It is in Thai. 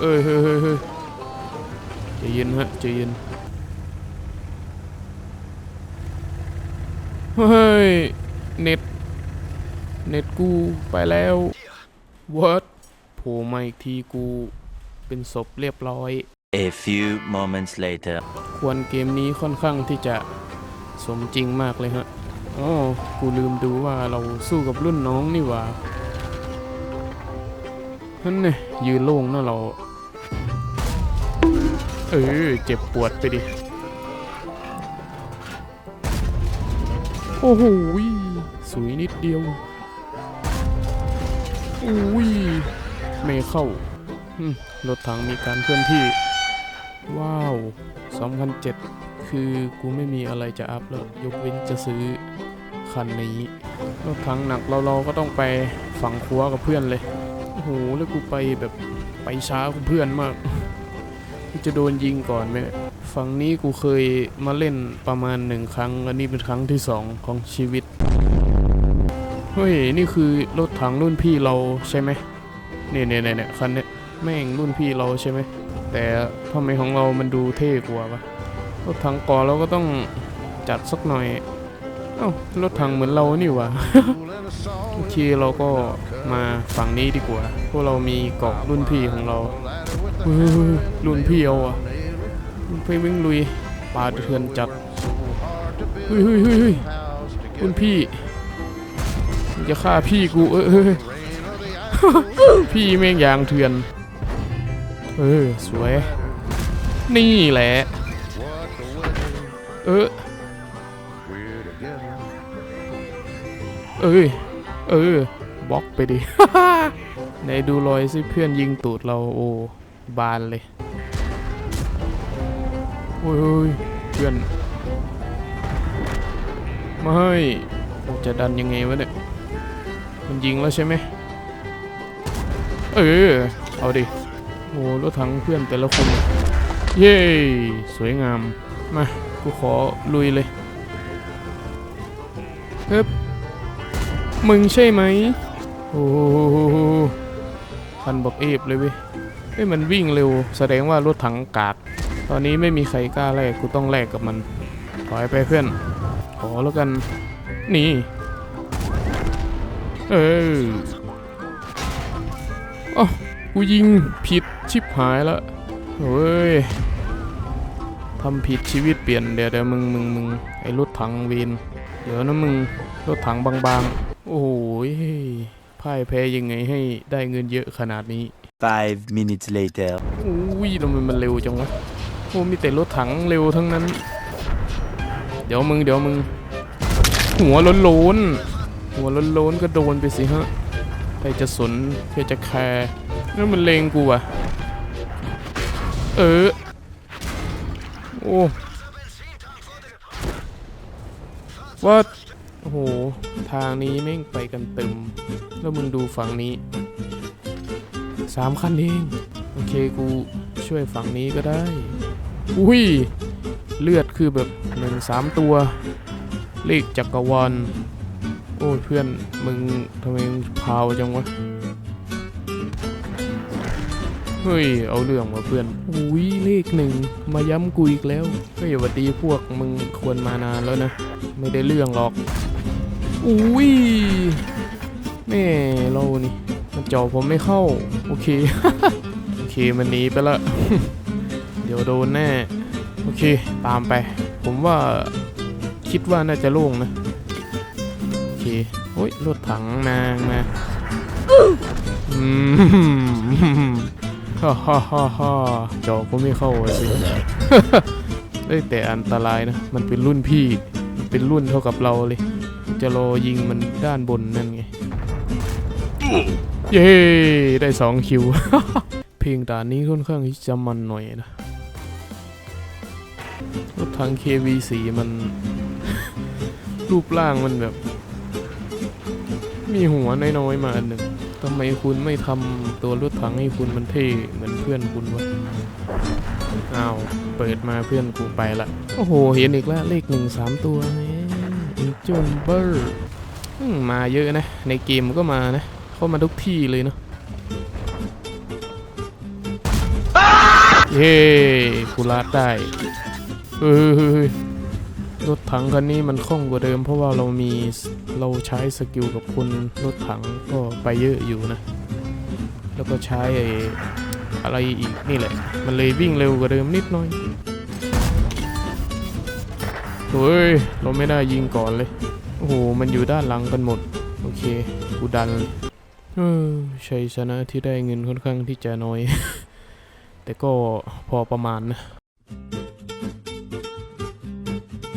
เอ้ยเฮ้ยเฮ้ยเฮ้ยใจเย็นฮะใจเย็นเฮ้ยเน็ตเน็ตกูไปแล้ว what โผล่มาอีกทีกูเป็นศพเรียบร้อย A few moments later. ควรเกมนี้ค่อนข้างที่จะสมจริงมากเลยฮะอ๋อกูลืมดูว่าเราสู้กับรุ่นน้องนี่หว่า นั่นเนี่ยยืนโล่งนะเรา เออเจ็บปวดไปดิ โอ้โหสวยนิดเดียวอุ้ยไม่เข้ารถถังมีการเคลื่อนที่ ว้าว 2007 คือกูไม่มีอะไรจะอัพแล้ว ยกเว้นจะซื้อคันนี้ รถถังหนักเราเราก็ต้องไปฝังคัวกับเพื่อนเลย โอ้โหแล้วกูไปแบบไปช้ากว่าเพื่อนมากกูจะโดนยิงก่อนไหมเนี่ยฝั่งนี้กูเคยมาเล่นประมาณหนึ่งครั้งและนี่เป็นครั้งที่สองของชีวิตเฮ้ยนี่คือรถถังรุ่นพี่เราใช่ไหมเนี่ยเนี่ยเนี่ยคันเนี้ยแม่งรุ่นพี่เราใช่ไหมแต่ทำไมของเรามันดูเท่กว่าวะรถถังก่อเราก็ต้องจัดสักหน่อย เอ้ารถถังเหมือนเรานี่หว่า โอเคเราก็มาฝั่งนี้ดีกว่า พวกเรามีเกาะรุ่นพี่ของเรารุ่นพี่เอาอะรุ่นพี่วิ่งลุยป่าเถื่อนจัดเฮ้ยเฮ้ยเฮ้ยเฮ้ยรุ่นพี่จะฆ่าพี่กูเอ้ยเอ้ยพี่แม่งยางเถื่อน เออสวย นี่แหละ เออ เอ้ย เออบล็อกไปดิไหนดูรอยสิเพื่อนยิงตูดเราโอ้บานเลยโอ้ยเฮ้ยเพื่อนไม่จะดันยังไงวะเนี่ย มันยิงแล้วใช่ไหมเออ เอาดิ โอ้รถถังเพื่อนแต่ละคน เย้ สวยงาม มา กูขอลุยเลยเฮ้บ มึงใช่ไหมโอ้โหคันบอกเอฟเลยเว้ยเอ้ยมันวิ่งเร็ว แสดงว่ารถถังกาก ตอนนี้ไม่มีใครกล้าแลกกูต้องแลกกับมันถอยไปเพื่อนขอแล้วกันนี่เอออ๋อกูยิงผิดชิบหายล้วเฮ้ยทำผิดชีวิตเปลี่ยนเดี๋ยวเดี๋ยวมึงมึงมึงไอ้รถถังเวนเดี๋ยวนะมึงรถถังบางๆ โอ้โหยพ่ายแพ้ยังไงให้ได้เงินเยอะขนาดนี้ Five minutes later. อุ้ยทำไมมันเร็วจังวะโอ้มีแต่รถถังเร็วทั้งนั้น เดี๋ยวมึงเดี๋ยวมึง หัวโล้นๆหัวโล้นๆก็โดนไปสิฮะใครจะสนใครจะแคร์นั่นมันเลงกูอะเออ โอ้ว่า โอ้โห ทางนี้แม่งไปกันเต็ม แล้วมึงดูฝั่งนี้สามคันเอง โอเคกูช่วยฝั่งนี้ก็ได้ อุ้ย เลือดคือแบบหนึ่งสามตัว เลขจักรวาลโอ้ยเพื่อนมึงทำไมมึงพาวจังวะ เฮ้ย เอาเรื่องว่ะเพื่อนอุ้ยเลขหนึ่งมาย้ำกูอีกแล้วเฮ้ยหวัดดีพวกมึงควรมานานแล้วนะ ไม่ได้เรื่องหรอก อุ้ยแม่เรานี่มันเจาะผมไม่เข้า โอเค โอเคมันหนีไปละ เดี๋ยวโดนแน่ โอเค ตามไป ผมว่าคิดว่าน่าจะโล่งนะ โอเคโอ้ยรถถังมามาอืมฮ่าฮ่าฮ่าฮ่าเจาะก็ไม่เข้าอะสิเอ้แต่อันตรายนะ มันเป็นรุ่นพี่ เป็นรุ่นเท่ากับเราเลย จะรอยิงมันด้านบนนั่นไง เย้ ได้สองคิว เพลงด่านนี้ค่อนข้างที่จะมันหน่อยนะรถถัง KV4 มัน รูปร่างมันแบบ มีหัวน้อยๆมาอันหนึ่งทำไมคุณไม่ทำตัวรถถังให้คุณมันเท่เหมือนเพื่อนคุณวะอ้าว เปิดมาเพื่อนกูไปละ โอ้โห เห็นอีกแล้ว เลขหนึ่งสามตัวแห โจมเบอร์มาเยอะนะ ในเกมก็มานะ เข้ามาทุกที่เลยเนาะเย้กูลาดได้เฮ้ยรถถังคันนี้มันคล่องกว่าเดิม เพราะว่าเรามีเราใช้สกิลกับคนรถถังก็ไปเยอะอยู่นะ แล้วก็ใช้อะไรอีกนี่แหละ มันเลยวิ่งเร็วกว่าเดิมนิดหน่อย เฮ้ย เราไม่ได้ยิงก่อนเลย โอ้โห มันอยู่ด้านหลังกันหมด โอเค กูดันเออชัยชนะที่ได้เงินค่อนข้างที่จะน้อย แต่ก็พอประมาณนะ